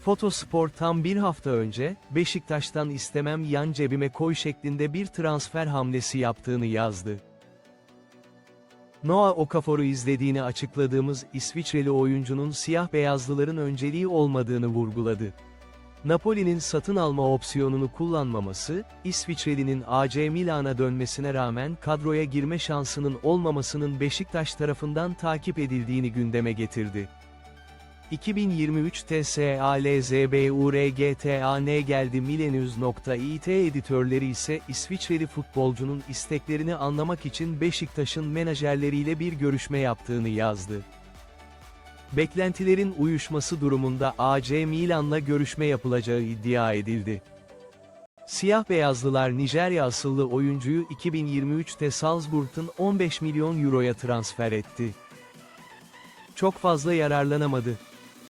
Fotospor tam bir hafta önce, Beşiktaş'tan istemem yan cebime koy şeklinde bir transfer hamlesi yaptığını yazdı. Noah Okafor'u izlediğini açıkladığımız İsviçreli oyuncunun siyah beyazlıların önceliği olmadığını vurguladı. Napoli'nin satın alma opsiyonunu kullanmaması, İsviçreli'nin AC Milan'a dönmesine rağmen kadroya girme şansının olmamasının Beşiktaş tarafından takip edildiğini gündeme getirdi. 2023 TSALZBURGTAN geldi Millennius.it editörleri ise İsviçreli futbolcunun isteklerini anlamak için Beşiktaş'ın menajerleriyle bir görüşme yaptığını yazdı. Beklentilerin uyuşması durumunda AC Milan'la görüşme yapılacağı iddia edildi. Siyah beyazlılar Nijerya asıllı oyuncuyu 2023'te Salzburg'un 15 milyon euroya transfer etti. Çok fazla yararlanamadı.